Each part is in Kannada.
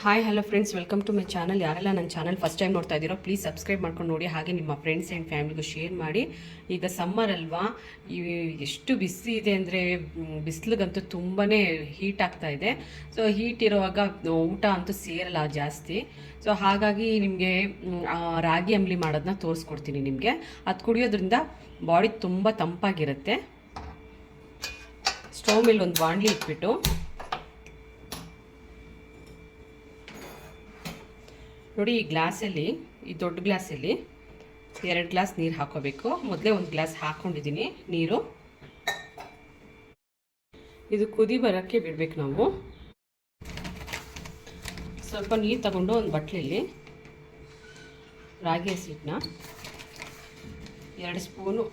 Hi hello friends welcome to my channel ಯಾರೆಲ್ಲ ನನ್ನ ಚಾನಲ್ ಫಸ್ಟ್ ಟೈಮ್ ನೋಡ್ತಾ ಇದ್ದೀರೋ ಪ್ಲೀಸ್ ಸಬ್ಸ್ಕ್ರೈಬ್ ಮಾಡ್ಕೊಂಡು ನೋಡಿ. ಹಾಗೆ ನಿಮ್ಮ ಫ್ರೆಂಡ್ಸ್ ಆ್ಯಂಡ್ ಫ್ಯಾಮಿಲಿಗೂ ಶೇರ್ ಮಾಡಿ. ಈಗ ಸಮ್ಮರ್ ಅಲ್ವಾ? ಎಷ್ಟು ಬಿಸಿ ಇದೆ ಅಂದರೆ ಬಿಸಿಲಿಗಂತೂ ತುಂಬಾ ಹೀಟ್ ಆಗ್ತಾ ಇದೆ. ಸೊ ಹೀಟ್ ಇರುವಾಗ ಊಟ ಅಂತೂ ಸೇರಲ್ಲ ಜಾಸ್ತಿ. ಸೊ ಹಾಗಾಗಿ ನಿಮಗೆ ರಾಗಿ ಅಂಬ್ಲಿ ಮಾಡೋದನ್ನ ತೋರಿಸ್ಕೊಡ್ತೀನಿ ನಿಮಗೆ. ಅದು ಕುಡಿಯೋದ್ರಿಂದ ಬಾಡಿ ತುಂಬ ತಂಪಾಗಿರುತ್ತೆ. ಸ್ಟವ್ ಮೇಲೆ ಒಂದು ಬಾಂಡ್ಲಿ ಇಟ್ಬಿಟ್ಟು ನೋಡಿ, ಈ ಗ್ಲಾಸಲ್ಲಿ, ಈ ದೊಡ್ಡ ಗ್ಲಾಸಲ್ಲಿ ಎರಡು ಗ್ಲಾಸ್ ನೀರು ಹಾಕೋಬೇಕು. ಮೊದಲೇ ಒಂದು ಗ್ಲಾಸ್ ಹಾಕ್ಕೊಂಡಿದ್ದೀನಿ ನೀರು. ಇದು ಕುದಿ ಬರೋಕ್ಕೆ ಬಿಡಬೇಕು ನಾವು. ಸ್ವಲ್ಪ ನೀರು ತಗೊಂಡು ಒಂದು ಬಟ್ಲಲ್ಲಿ ರಾಗಿ ಹಸಿಟ್ಟನ್ನ ಎರಡು ಸ್ಪೂನು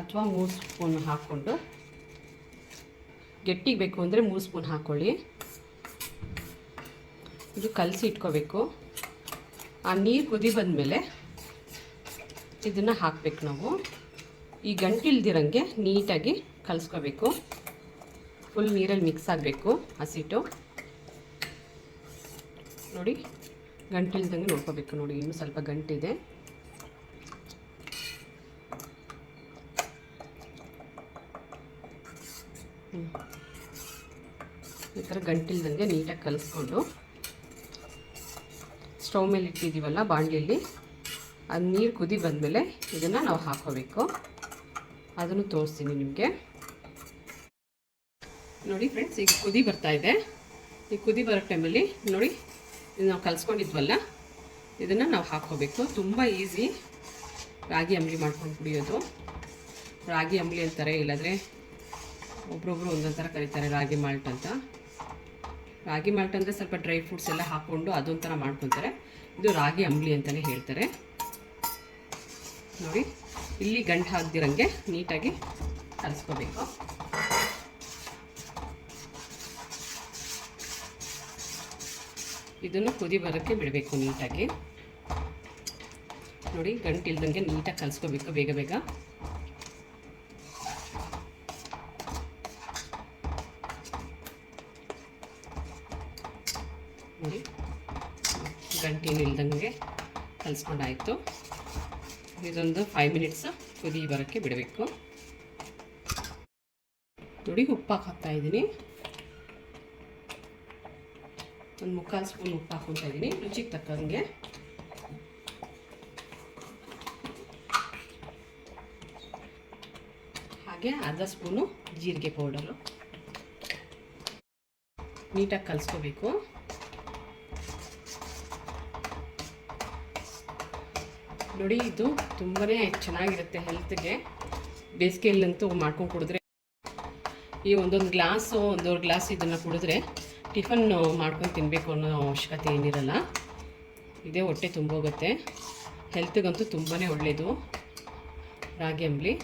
ಅಥವಾ ಮೂರು ಸ್ಪೂನು ಹಾಕ್ಕೊಂಡು ಗಟ್ಟಿಗೆ ಬೇಕು ಅಂದರೆ ಮೂರು ಸ್ಪೂನ್ ಹಾಕ್ಕೊಳ್ಳಿ ಇದು ಕಲಸಿ ಇಟ್ಕೋಬೇಕು. ಆ ನೀರು ಕುದಿ ಬಂದಮೇಲೆ ಇದನ್ನು ಹಾಕಬೇಕು ನಾವು. ಈ ಗಂಟಿಲ್ದಿರಂಗೆ ನೀಟಾಗಿ ಕಲಿಸ್ಕೋಬೇಕು. ಫುಲ್ ನೀರಲ್ಲಿ ಮಿಕ್ಸ್ ಆಗಬೇಕು ಹಸಿಟ್ಟು ನೋಡಿ ಗಂಟಿಲ್ದಂಗೆ ನೋಡ್ಕೋಬೇಕು ನೋಡಿ, ಇನ್ನೂ ಸ್ವಲ್ಪ ಗಂಟಿದೆ. ಈ ಥರ ಗಂಟಿಲ್ದಂಗೆ ನೀಟಾಗಿ ಕಲಿಸ್ಕೊಂಡು ಸ್ಟವ್ ಮೇಲೆ ಇಟ್ಟಿದ್ದೀವಲ್ಲ ಬಾಣಲಿಯಲ್ಲಿ, ಅದು ನೀರು ಕುದಿ ಬಂದಮೇಲೆ ಇದನ್ನು ನಾವು ಹಾಕೋಬೇಕು ಅದನ್ನು ತೋರಿಸ್ತೀನಿ ನಿಮಗೆ. ನೋಡಿ ಫ್ರೆಂಡ್ಸ್ ಈಗ ಕುದಿ ಬರ್ತಾ ಇದೆ. ಈ ಕುದಿ ಬರೋ ಟೈಮಲ್ಲಿ ನೋಡಿ, ಇದು ನಾವು ಕಲಿಸ್ಕೊಂಡಿದ್ವಲ್ಲ, ಇದನ್ನು ನಾವು ಹಾಕ್ಕೋಬೇಕು. ತುಂಬ ಈಸಿ ರಾಗಿ ಅಂಬಲಿ ಮಾಡ್ಕೊಂಡು ಕುಡಿಯೋದು. ರಾಗಿ ಅಂಬಲಿ ಅಂತಾರೆ, ಇಲ್ಲಾದರೆ ಒಬ್ರೊಬ್ರು ಒಂದೊಂದು ಥರ ಕರೀತಾರೆ ರಾಗಿ ಮಾಲ್ಟ್ ಅಂತ. ರಾಗಿ ಮಾಲ್ಟ್ ಅಂದರೆ ಸ್ವಲ್ಪ ಡ್ರೈ ಫ್ರೂಟ್ಸ್ ಎಲ್ಲ ಹಾಕ್ಕೊಂಡು ಅದೊಂಥರ ಮಾಡ್ಕೊತಾರೆ. ಇದು ರಾಗಿ ಅಂಬ್ಲಿ ಅಂತಲೇ ಹೇಳ್ತಾರೆ. ನೋಡಿ, ಇಲ್ಲಿ ಗಂಟು ಹಾಕ್ದಿರಂಗೆ ನೀಟಾಗಿ ಕಲಿಸ್ಕೋಬೇಕು ಇದನ್ನು ಕುದಿ ಬರೋಕ್ಕೆ ಬಿಡಬೇಕು ನೀಟಾಗಿ. ನೋಡಿ, ಗಂಟು ಇಲ್ದಂಗೆ ನೀಟಾಗಿ ಕಲಿಸ್ಕೋಬೇಕು ಬೇಗ ಬೇಗ. ನೋಡಿ ಗಂಟೇನು ಇಲ್ದಂಗೆ ಕಲಿಸ್ಕೊಂಡಾಯಿತು. ಇದೊಂದು ಫೈವ್ ಮಿನಿಟ್ಸ್ ಕುದಿ ಬರೋಕ್ಕೆ ಬಿಡಬೇಕು. ನೋಡಿ ಉಪ್ಪು ಹಾಕ್ತಾ ಇದ್ದೀನಿ ಒಂದು ಮುಕ್ಕಾಲು ಸ್ಪೂನ್ ಉಪ್ಪು ಹಾಕ್ಕೊತಾ ಇದ್ದೀನಿ ರುಚಿಗೆ ತಕ್ಕಂಗೆ. ಹಾಗೆ ಅರ್ಧ ಸ್ಪೂನು ಜೀರಿಗೆ ಪೌಡರು. ನೀಟಾಗಿ ಕಲಿಸ್ಕೋಬೇಕು. ನೋಡಿ, ಇದು ತುಂಬಾ ಚೆನ್ನಾಗಿರುತ್ತೆ ಹೆಲ್ತ್ಗೆ. ಬೇಸಿಗೆಯಲ್ಲಂತೂ ಮಾಡ್ಕೊಂಡು ಕುಡಿದ್ರೆ ಈ ಒಂದೊಂದು ಗ್ಲಾಸು ಒಂದೂವರೆ ಗ್ಲಾಸ್ ಇದನ್ನು ಕುಡಿದ್ರೆ ಟಿಫನ್ ಮಾಡ್ಕೊಂಡು ತಿನ್ನಬೇಕು ಅನ್ನೋ ಅವಶ್ಯಕತೆ ಏನಿರಲ್ಲ. ಇದೇ ಹೊಟ್ಟೆ ತುಂಬೋಗುತ್ತೆ. ಹೆಲ್ತ್ಗಂತೂ ತುಂಬಾ ಒಳ್ಳೆಯದು ರಾಗಿ ಅಂಬ್ಲಿ.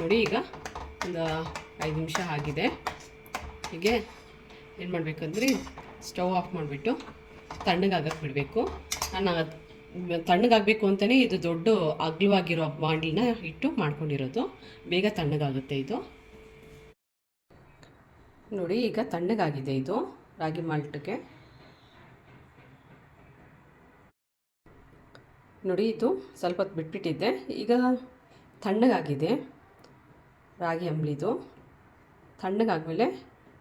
ನೋಡಿ, ಈಗ ಒಂದು ಐದು ನಿಮಿಷ ಆಗಿದೆ. ಹೀಗೆ ಏನು ಮಾಡಬೇಕಂದ್ರೆ, ಸ್ಟವ್ ಆಫ್ ಮಾಡಿಬಿಟ್ಟು ತಣ್ಣಗಾಗಕ್ಕೆ ಬಿಡಬೇಕು. ನಾನು ತಣ್ಣಗಾಗಬೇಕು ಅಂತಲೇ ಇದು ದೊಡ್ಡ ಅಗ್ಲವಾಗಿರೋ ಬಾಂಡ್ಲಿನ ಇಟ್ಟು ಮಾಡ್ಕೊಂಡಿರೋದು. ಬೇಗ ತಣ್ಣಗಾಗುತ್ತೆ ಇದು. ನೋಡಿ, ಈಗ ತಣ್ಣಗಾಗಿದೆ ಇದು ರಾಗಿ ಮಾಲ್ಟ್ಗೆ. ನೋಡಿ, ಇದು ಸ್ವಲ್ಪ ಹೊತ್ತು ಬಿಟ್ಬಿಟ್ಟಿದ್ದೆ ಈಗ ತಣ್ಣಗಾಗಿದೆ ರಾಗಿ ಅಂಬ್ಲಿದು. ತಣ್ಣಗಾದ್ಮೇಲೆ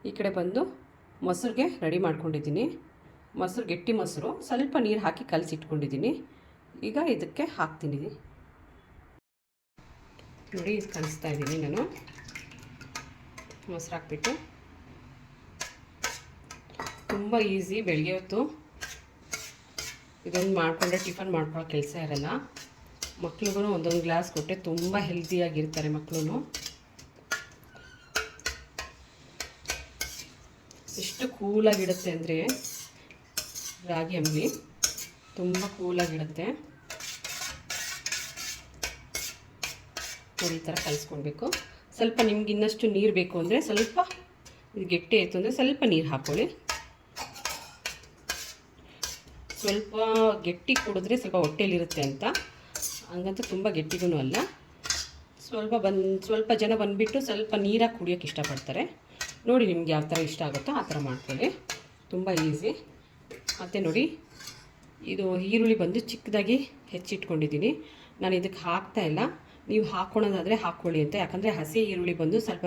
ಈ ಕಡೆ ಬಂದು ಮೊಸರಿಗೆ ರೆಡಿ ಮಾಡ್ಕೊಂಡಿದ್ದೀನಿ. ಮೊಸರು, ಗಟ್ಟಿ ಮೊಸರು, ಸ್ವಲ್ಪ ನೀರು ಹಾಕಿ ಕಲಸಿಟ್ಕೊಂಡಿದ್ದೀನಿ ಈಗ ಇದಕ್ಕೆ ಹಾಕ್ತೀನಿ. ನೋಡಿ, ಇದು ಕಲಿಸ್ತಾ ಇದ್ದೀನಿ ನಾನು. ಮೊಸರು ಹಾಕ್ಬಿಟ್ಟು. ತುಂಬ ಈಸಿ ಬೆಳಗ್ಗೆ ಹೊತ್ತು. ಇದೊಂದು ಮಾಡಿಕೊಂಡ್ರೆ ಟಿಫನ್ ಮಾಡ್ಕೊಳ್ಳೋ ಕೆಲಸ ಇರಲ್ಲ. ಮಕ್ಳಿಗೂ ಒಂದೊಂದು ಗ್ಲಾಸ್ ಕೊಟ್ಟೆ ತುಂಬ ಹೆಲ್ದಿಯಾಗಿರ್ತಾರೆ ಮಕ್ಕಳು ಎಷ್ಟು ಕೂಲಾಗಿಡುತ್ತೆ ಅಂದರೆ ರಾಗಿ ಅಂಬಲಿ ತುಂಬ ಕೂಲಾಗಿಡುತ್ತೆ ನೋಡಿ ಈ ಥರ ಕಲಿಸ್ಕೊಳ್ಬೇಕು ಸ್ವಲ್ಪ ನಿಮ್ಗೆ ಇನ್ನಷ್ಟು ನೀರು ಬೇಕು ಅಂದರೆ ಸ್ವಲ್ಪ ಇದು ಗಟ್ಟಿ ಆಯಿತು ಅಂದರೆ ಸ್ವಲ್ಪ ನೀರು ಹಾಕ್ಕೊಳ್ಳಿ ಸ್ವಲ್ಪ ಗಟ್ಟಿ ಕುಡಿದ್ರೆ ಸ್ವಲ್ಪ ಹೊಟ್ಟೆಲಿರುತ್ತೆ ಅಂತ. ಹಂಗಂತ ತುಂಬ ಗಟ್ಟಿಗೂ ಅಲ್ಲ. ಸ್ವಲ್ಪ ಬಂದು, ಸ್ವಲ್ಪ ಜನ ಬಂದುಬಿಟ್ಟು ಸ್ವಲ್ಪ ನೀರಾಗಿ ಕುಡಿಯೋಕ್ಕೆ ಇಷ್ಟಪಡ್ತಾರೆ. ನೋಡಿ ನಿಮ್ಗೆ ಯಾವ ಥರ ಇಷ್ಟ ಆಗುತ್ತೋ ಆ ಥರ ಮಾಡ್ಕೊಳ್ಳಿ. ತುಂಬ ಈಸಿ. ಮತ್ತು ನೋಡಿ. ಇದು ಈರುಳ್ಳಿ ಬಂದು ಚಿಕ್ಕದಾಗಿ ಹೆಚ್ಚಿಟ್ಕೊಂಡಿದ್ದೀನಿ. ನಾನು ಇದಕ್ಕೆ ಹಾಕ್ತಾ ಇಲ್ಲ. ನೀವು ಹಾಕ್ಕೊಳೋದಾದರೆ ಹಾಕ್ಕೊಳ್ಳಿ ಅಂತ. ಯಾಕಂದರೆ ಹಸಿ ಈರುಳ್ಳಿ ಬಂದು ಸ್ವಲ್ಪ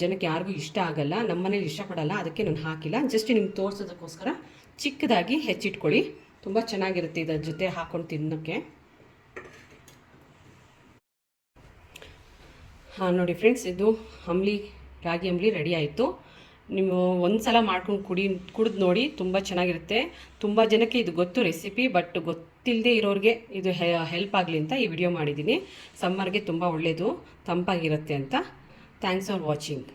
ಜನಕ್ಕೆ ಯಾರಿಗೂ ಇಷ್ಟ ಆಗಲ್ಲ. ನಮ್ಮ ಮನೇಲಿ ಇಷ್ಟಪಡಲ್ಲ. ಅದಕ್ಕೆ ನಾನು ಹಾಕಿಲ್ಲ. ಜಸ್ಟ್ ನಿಮ್ಗೆ ತೋರಿಸೋದಕ್ಕೋಸ್ಕರ ಚಿಕ್ಕದಾಗಿ ಹೆಚ್ಚಿಟ್ಕೊಳ್ಳಿ. ತುಂಬ ಚೆನ್ನಾಗಿರುತ್ತೆ ಇದರ ಜೊತೆ ಹಾಕ್ಕೊಂಡು ತಿನ್ನೋಕ್ಕೆ. ಹಾಂ, ನೋಡಿ ಫ್ರೆಂಡ್ಸ್, ಇದು ಅಂಬ್ಲಿ ರಾಗಿ ಅಂಬ್ಲಿ ರೆಡಿ ಆಯಿತು. ನೀವು ಒಂದು ಸಲ ಮಾಡ್ಕೊಂಡು ಕುಡಿ, ಕುಡಿದು ನೋಡಿ ತುಂಬ ಚೆನ್ನಾಗಿರುತ್ತೆ. ತುಂಬ ಜನಕ್ಕೆ ಇದು ಗೊತ್ತು ರೆಸಿಪಿ ಬಟ್ ಗೊತ್ತಿಲ್ಲದೆ ಇರೋರಿಗೆ ಇದು ಹೆಲ್ಪ್ ಆಗಲಿ ಅಂತ ಈ ವಿಡಿಯೋ ಮಾಡಿದ್ದೀನಿ. ಸಮ್ಮರ್ಗೆ ತುಂಬ ಒಳ್ಳೆಯದು ತಂಪಾಗಿರುತ್ತೆ ಅಂತ. Thanks for watching